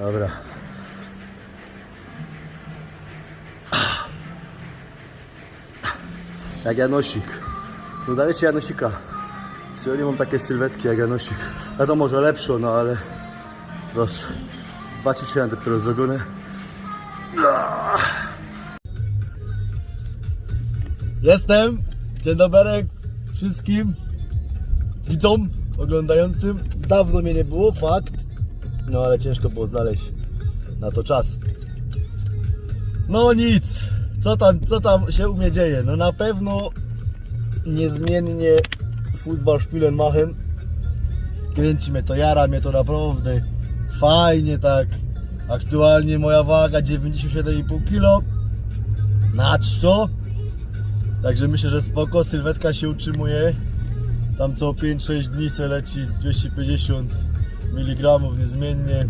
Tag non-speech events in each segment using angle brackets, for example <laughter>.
Dobra. Jak Janosik. Udajecie Janosika. Czy oni mam takie sylwetki jak Janosik. Wiadomo, że lepsze, no ale proszę. Dwa ćwiczenia dopiero zrobione. Jestem. Dzień dobry wszystkim widzom oglądającym. Dawno mnie nie było, fakt. No ale ciężko było znaleźć na to czas. No nic. Co tam, co tam się u mnie dzieje? No na pewno niezmiennie Fußball spielen machen. Kręci mnie to, jara mnie to naprawdę fajnie tak. Aktualnie moja waga 97,5 kg. Na czczo. Także myślę, że spoko, sylwetka się utrzymuje. Tam co 5-6 dni se leci 250 mg niezmiennie.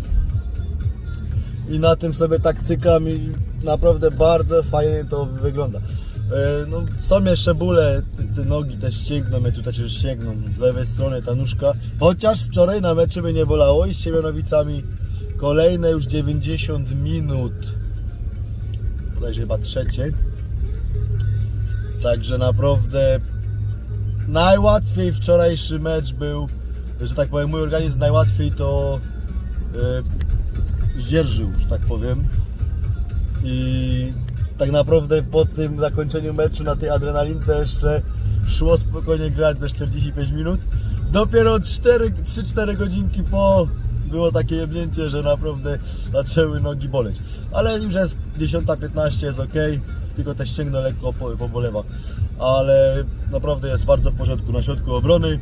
I na tym sobie tak cykam i naprawdę bardzo fajnie to wygląda. E, No, są jeszcze bóle, te, te nogi też ścięgną, mnie tutaj też ścięgną z lewej strony ta nóżka. Chociaż wczoraj na meczu mnie nie bolało i z Siemianowicami kolejne już 90 minut. Bodajże chyba trzecie. Także naprawdę najłatwiej wczorajszy mecz był, że tak powiem, mój organizm najłatwiej to e, zdzierżył, że tak powiem. I tak naprawdę po tym zakończeniu meczu na tej adrenalince jeszcze szło spokojnie grać ze 45 minut. Dopiero 4 3-4 godzinki po było takie jebnięcie, że naprawdę zaczęły nogi boleć. Ale już jest 10.15, jest ok, tylko te ścięgno lekko po- pobolewa. Ale naprawdę jest bardzo w porządku na środku obrony.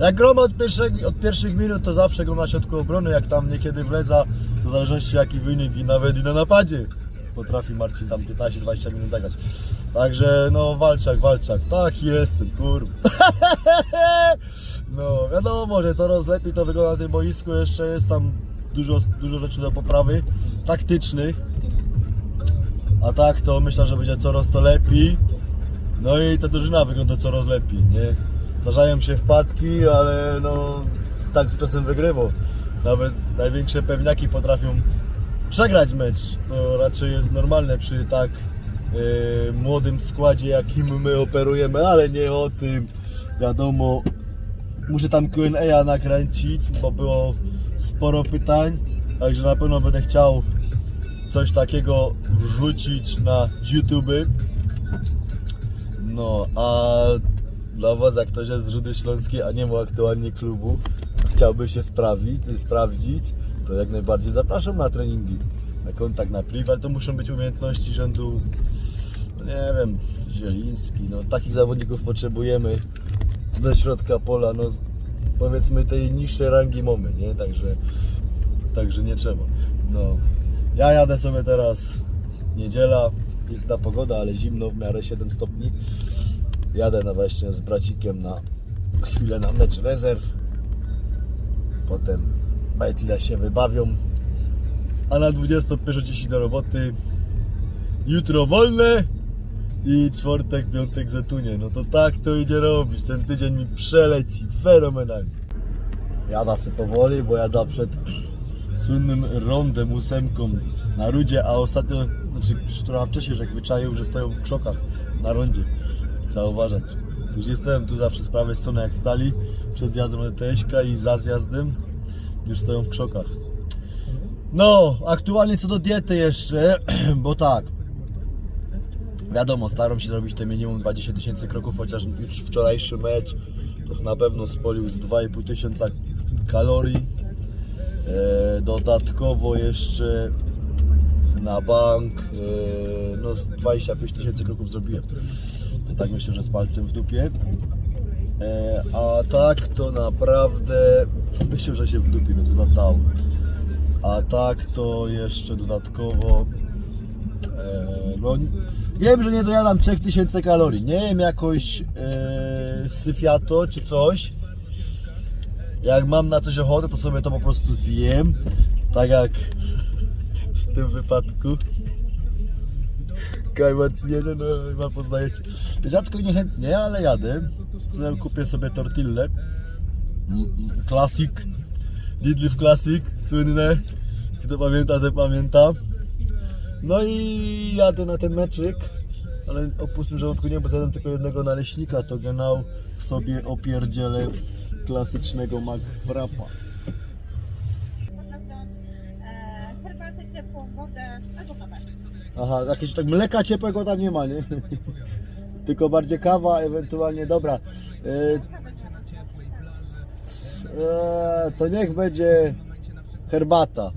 Jak grom od, pierwszych, od pierwszych minut, to zawsze go na środku obrony, jak tam niekiedy wleza, to w zależności jaki wynik i nawet i na napadzie potrafi Marcin tam 15-20 minut zagrać. Także no walczak, walczak, tak jestem, kurwa. <laughs> No wiadomo, że coraz lepiej to wygląda na tym boisku, jeszcze jest tam dużo, dużo rzeczy do poprawy taktycznych. A tak to myślę, że będzie coraz to lepiej. No i ta drużyna wygląda coraz lepiej, nie? Zdarzają się wpadki, ale no tak czasem wygrywa. Nawet największe pewniaki potrafią przegrać mecz, co raczej jest normalne przy tak e, młodym składzie, jakim my operujemy, ale nie o tym. Wiadomo, muszę tam Q&A nakręcić, bo było sporo pytań, także na pewno będę chciał coś takiego wrzucić na YouTube. No, a dla Was, jak ktoś jest z Rudy Śląskiej, a nie ma aktualnie klubu, chciałby się sprawić, sprawdzić, to jak najbardziej zapraszam na treningi, na kontakt na priv, ale to muszą być umiejętności rzędu, no nie wiem, Zieliński, no takich zawodników potrzebujemy ze środka pola, no powiedzmy tej niższej rangi mamy, nie, także, także nie trzeba, no. Ja jadę sobie teraz, niedziela, piękna pogoda, ale zimno, w miarę 7 stopni. Jadę na właśnie z bracikiem na chwilę na mecz rezerw. Potem Bajtile się wybawią. A na 21 dziś do roboty. Jutro wolne i czwartek, piątek zetunie. No to tak to idzie robić. Ten tydzień mi przeleci fenomenalnie. Jada se powoli, bo jada przed słynnym rondem ósemką na rudzie, a ostatnio, znaczy już trochę wcześniej, że wyczaił, że stoją w krzokach na rondzie. Trzeba uważać. Już stoją tu zawsze z prawej strony jak stali, przed zjazdem ETS i za zjazdem już stoją w krzokach. No, aktualnie co do diety jeszcze, <clears throat> bo tak, wiadomo, staram się zrobić te minimum 20 tysięcy kroków, chociaż już wczorajszy mecz to na pewno spolił z 2,5 tysiąca kalorii. E, dodatkowo jeszcze na bank e, no z 25 tysięcy kroków zrobiłem. To tak myślę, że z palcem w dupie. E, a tak to naprawdę myślę, że się w dupie, no to zadało. A tak to jeszcze dodatkowo e, no, wiem, że nie dojadam 3000 kalorii. Nie wiem jakoś e, syfiato czy coś. Jak mam na coś ochotę, to sobie to po prostu zjem. Tak jak w tym wypadku. Kaj Marcinie, no, chyba poznajecie. Rzadko niechętnie, ale jadę. Kupię sobie tortillę. Mm, mm, Classic. Słynne. Kto pamięta, ten pamięta. No i jadę na ten meczyk, ale o pustym żołądku nie, bo zjadłem tylko jednego naleśnika, to genau sobie opierdzielę klasycznego McWrapa. Aha, jakieś tak mleka ciepłego tam nie ma, nie? Tylko bardziej kawa, ewentualnie, dobra. E, e, to niech będzie herbata.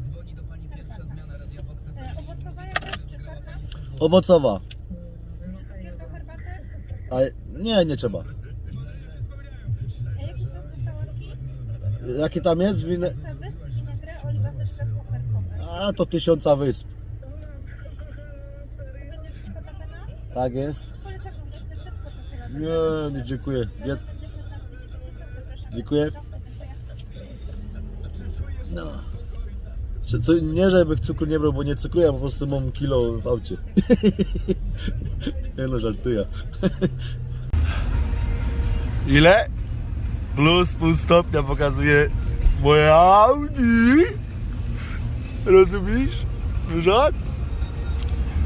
Owocowa? A, nie, nie trzeba. Jakie tam jest? Win... A, to tysiąca wysp. Będzie wszystko na pewno? Tak jest? Nie, nie dziękuję. Nie, Będzie 16,90. Zapraszam. Dziękuję. No. Co, nie, żeby cukru nie brał, bo nie cukruję, po prostu mam kilo w aucie. nie <laughs> no, żartuję. <laughs> Ile? Plus pół stopnia pokazuje moje Audi. Rozumiesz? Żart?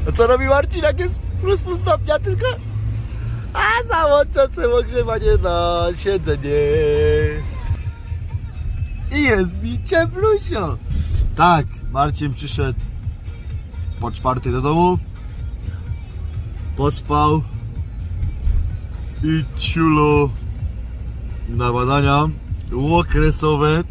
A co robi Marcin, jak jest plus pół stopnia tylko? A załącza sobie ogrzewanie na siedzenie. I jest mi cieplusio. Tak, Marcin przyszedł po czwartej do domu. Pospał. I ciulo na badania okresowe.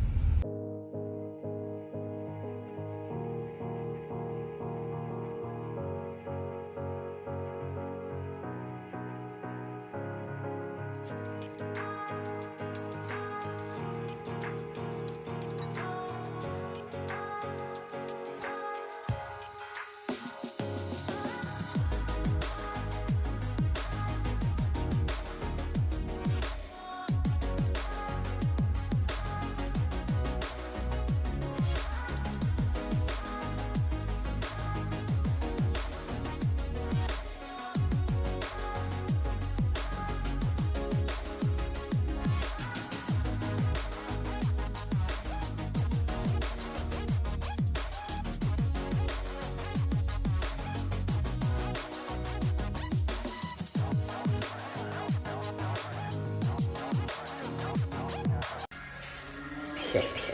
Супер.